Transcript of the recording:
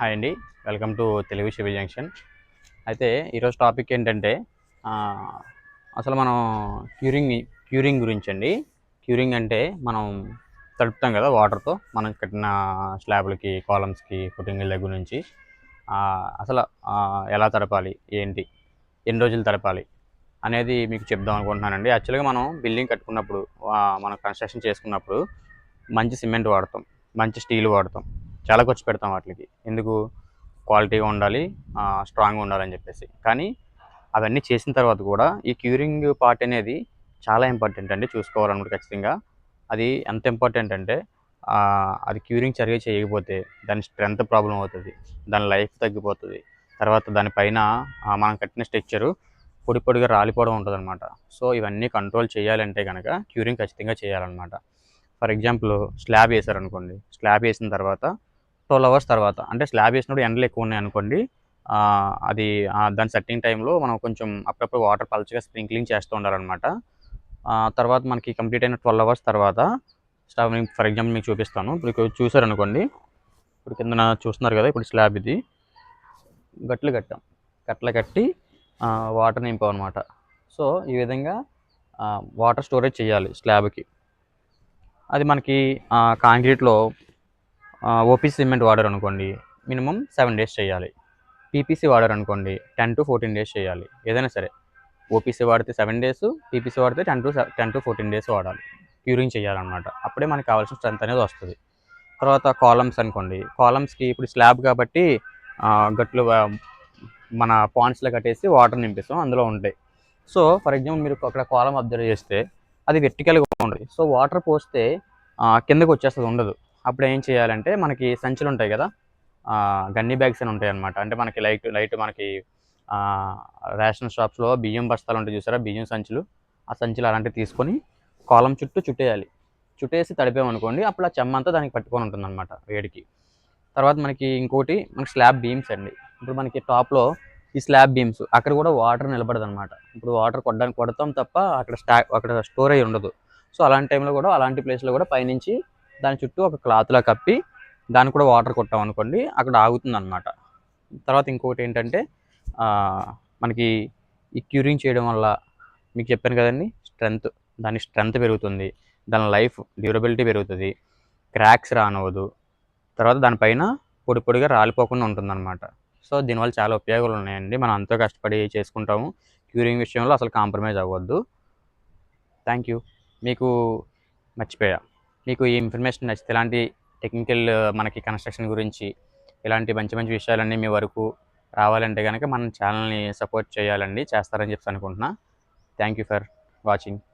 Hi అండి. Welcome to Telugu Siva junction. అయితే ఈరోజు టాపిక్ ఏంటంటే అసలు మనం క్యూరింగ్ క్యూరింగ్ గురించి అండి క్యూరింగ్ అంటే మనం తడుపుతాం కదా వాటర్తో మనం కట్టిన స్లాబ్లకి కాలమ్స్కి పుట్టింగుల దగ్గర నుంచి. అసలు ఎలా తడపాలి ఏంటి ఎన్ని రోజులు తడపాలి అనేది మీకు చెప్దాం అనుకుంటున్నానండి. యాక్చువల్గా మనం బిల్డింగ్ కట్టుకున్నప్పుడు మనం కన్స్ట్రక్షన్ చేసుకున్నప్పుడు మంచి సిమెంట్ వాడతాం మంచి స్టీల్ వాడతాం చాలా ఖర్చు పెడతాం వాటికి. ఎందుకు క్వాలిటీగా ఉండాలి స్ట్రాంగ్గా ఉండాలని చెప్పేసి. కానీ అవన్నీ చేసిన తర్వాత కూడా ఈ క్యూరింగ్ పార్ట్ అనేది చాలా ఇంపార్టెంట్ అండి చూసుకోవాలన్నమాట ఖచ్చితంగా. అది ఎంత ఇంపార్టెంట్ అంటే అది క్యూరింగ్ సరిగా చేయకపోతే దాని స్ట్రెంత్ ప్రాబ్లం అవుతుంది దాని లైఫ్ తగ్గిపోతుంది. తర్వాత దానిపైన ఆ, మనం కట్టిన స్ట్రక్చరు పొడి పొడిగా రాలిపోవడం ఉంటుంది అనమాట సో ఇవన్నీ కంట్రోల్ చేయాలంటే కనుక క్యూరింగ్ ఖచ్చితంగా చేయాలన్నమాట. ఫర్ ఎగ్జాంపుల్ స్లాబ్ వేసారనుకోండి స్లాబ్ వేసిన తర్వాత ట్వెల్వ్ అవర్స్ తర్వాత అంటే స్లాబ్ వేసినప్పుడు ఎండలు ఎక్కువ ఉన్నాయి అనుకోండి అది దాని సెట్టింగ్ టైంలో మనం కొంచెం అప్పుడప్పుడు వాటర్ పల్చగా స్ప్రింక్లింగ్ చేస్తూ ఉండాలన్నమాట. తర్వాత మనకి కంప్లీట్ అయిన ట్వెల్వ్ అవర్స్ తర్వాత స్లాబ్ ఫర్ ఎగ్జాంపుల్ మీకు చూపిస్తాను. ఇప్పుడు చూసారనుకోండి ఇప్పుడు కింద చూస్తున్నారు కదా ఇప్పుడు స్లాబ్ ఇది. గట్లు కట్టాం. గట్లు కట్టి వాటర్ నింపాం అనమాట సో ఈ విధంగా వాటర్ స్టోరేజ్ చేయాలి స్లాబ్కి అది మనకి కాంక్రీట్లో ఓపీసీ సిమెంట్ వాడారు అనుకోండి మినిమం సెవెన్ డేస్ చేయాలి. పీపీసీ వాడారు అనుకోండి టెన్ టు ఫోర్టీన్ డేస్ చేయాలి. ఏదైనా సరే. ఓపీసీ వాడితే సెవెన్ డేస్ పీపీసీ వాడితే ten to ten to fourteen days వాడాలి. క్యూరింగ్ చేయాలన్నమాట. అప్పుడే మనకి కావాల్సిన స్ట్రెంత్ అనేది వస్తుంది. తర్వాత కాలమ్స్ అనుకోండి. కాలమ్స్కి ఇప్పుడు స్లాబ్ కాబట్టి గట్లు మన పాండ్స్లో కట్టేసి వాటర్ నింపిస్తాం. అందులో ఉంటాయి. సో ఫర్ ఎగ్జాంపుల్ మీరు అక్కడ కాలం అబ్జర్వ్ చేస్తే అది వెర్టికల్గా ఉంటుంది సో వాటర్ పోస్తే కిందకు కిందకి వచ్చేస్తుంది ఉండదు. అప్పుడు ఏం చేయాలంటే మనకి సంచులు ఉంటాయి కదా గన్ని బ్యాగ్స్ అని ఉంటాయి అనమాట అంటే మనకి లైట్ లైట్ మనకి రేషన్ షాప్స్లో బియ్యం బస్తాలు ఉంటాయి చూసారా? బియ్యం సంచులు. ఆ సంచులు అలాంటివి తీసుకొని కాలం చుట్టూ చుట్టేయాలి. చుట్టేసి తడిపామనుకోండి అప్పుడు ఆ చెమ్మంతా దానికి పట్టుకొని ఉంటుంది అనమాట వేడికి. తర్వాత మనకి ఇంకోటి మనకి స్లాబ్ బీమ్స్ అండి. ఇప్పుడు మనకి టాప్లో ఈ స్లాబ్ బీమ్స్ అక్కడ కూడా వాటర్ నిలబడదు అనమాట ఇప్పుడు వాటర్ కొట్టడానికి కొడతాం తప్ప అక్కడ స్టా అక్కడ స్టోర్ అయ్యి ఉండదు. సో అలాంటి టైంలో కూడా అలాంటి ప్లేస్లో కూడా పైనుంచి దాని చుట్టూ ఒక క్లాత్లా కప్పి దానికి కూడా వాటర్ కొట్టాం అనుకోండి అక్కడ ఆగుతుంది అనమాట తర్వాత ఇంకొకటి ఏంటంటే మనకి ఈ క్యూరింగ్ చేయడం వల్ల మీకు చెప్పాను కదండి స్ట్రెంత్ దాని స్ట్రెంత్ పెరుగుతుంది దాని లైఫ్ డ్యూరబిలిటీ పెరుగుతుంది క్రాక్స్ రానవదు తర్వాత దానిపైన పొడి పొడిగా రాలిపోకుండా ఉంటుందన్నమాట. సో దీనివల్ల చాలా ఉపయోగాలు ఉన్నాయండి. మనం అంత కష్టపడి చేసుకుంటాము. క్యూరింగ్ విషయంలో అసలు కాంప్రమైజ్ అవ్వద్దు. థ్యాంక్ యూ మీకు మర్చిపోయా. మీకు ఈ ఇన్ఫర్మేషన్ నచ్చితే ఇలాంటి టెక్నికల్ మనకి కన్స్ట్రక్షన్ గురించి ఇలాంటి మంచి మంచి విషయాలన్నీ మీ వరకు రావాలంటే కనుక మన ఛానల్ని సపోర్ట్ చేయాలండి చేస్తారని చెప్పి అనుకుంటున్నా. Thank you for watching